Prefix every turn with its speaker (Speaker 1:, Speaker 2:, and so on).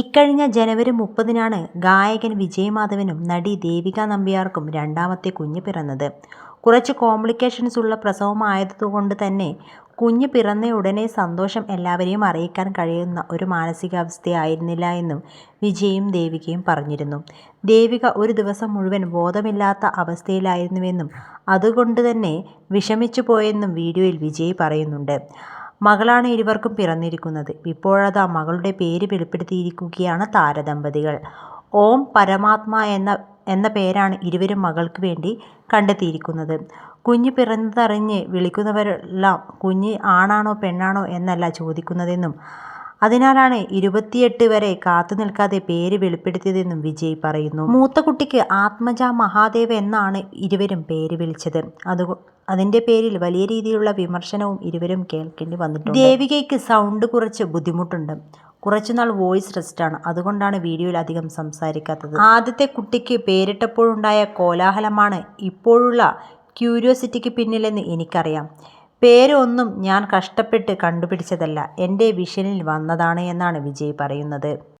Speaker 1: ഇക്കഴിഞ്ഞ ജനുവരി മുപ്പതിനാണ് ഗായകൻ വിജയമാധവനും നടി ദേവിക നമ്പ്യാർക്കും രണ്ടാമത്തെ കുഞ്ഞ് പിറന്നത്. കുറച്ച് കോംപ്ലിക്കേഷൻസ് ഉള്ള പ്രസവമായതുകൊണ്ട് തന്നെ കുഞ്ഞ് പിറന്ന ഉടനെ സന്തോഷം എല്ലാവരെയും അറിയിക്കാൻ കഴിയുന്ന ഒരു മാനസികാവസ്ഥയായിരുന്നില്ല എന്നും വിജയും ദേവികയും പറഞ്ഞിരുന്നു. ദേവിക ഒരു ദിവസം മുഴുവൻ ബോധമില്ലാത്ത അവസ്ഥയിലായിരുന്നുവെന്നും അതുകൊണ്ട് തന്നെ വിഷമിച്ചു പോയെന്നും വീഡിയോയിൽ വിജയ് പറയുന്നുണ്ട്. മകളാണ് ഇരുവർക്കും പിറന്നിരിക്കുന്നത്. ആ മകളുടെ പേര് വെളിപ്പെടുത്തിയിരിക്കുകയാണ് താരദമ്പതികൾ. ഓം പരമാത്മ എന്ന പേരാണ് ഇരുവരും മകൾക്ക് വേണ്ടി കണ്ടെത്തിയിരിക്കുന്നത്. കുഞ്ഞ് പിറന്നതറിഞ്ഞ് വിളിക്കുന്നവരെല്ലാം കുഞ്ഞ് ആണാണോ പെണ്ണാണോ എന്നല്ല ചോദിക്കുന്നതെന്നും അതിനാലാണ് ഇരുപത്തിയെട്ട് വരെ കാത്തു നിൽക്കാതെ പേര് വെളിപ്പെടുത്തിയതെന്നും വിജയ് പറയുന്നു. മൂത്ത കുട്ടിക്ക് ആത്മജ മഹാദേവ് എന്നാണ് ഇരുവരും പേര് വിളിച്ചത്. അത് അതിന്റെ പേരിൽ വലിയ രീതിയിലുള്ള വിമർശനവും ഇരുവരും കേൾക്കേണ്ടി വന്നിട്ടുണ്ട്. ദേവികയ്ക്ക് സൗണ്ട് കുറച്ച് ബുദ്ധിമുട്ടുണ്ട്. കുറച്ചുനാൾ വോയിസ് റെസ്റ്റാണ്. അതുകൊണ്ടാണ് വീഡിയോയിൽ അധികം സംസാരിക്കാത്തത്. ആദ്യത്തെ കുട്ടിക്ക് പേരിട്ടപ്പോഴുണ്ടായ കോലാഹലമാണ് ഇപ്പോഴുള്ള ക്യൂരിയോസിറ്റിക്ക് പിന്നിലെന്ന് എനിക്കറിയാം. പേര് ഒന്നും ഞാൻ കഷ്ടപ്പെട്ട് കണ്ടുപിടിച്ചതല്ല. എന്റെ വിഷനിൽ വന്നതാണ് എന്നാണ് വിജയ് പറയുന്നത്.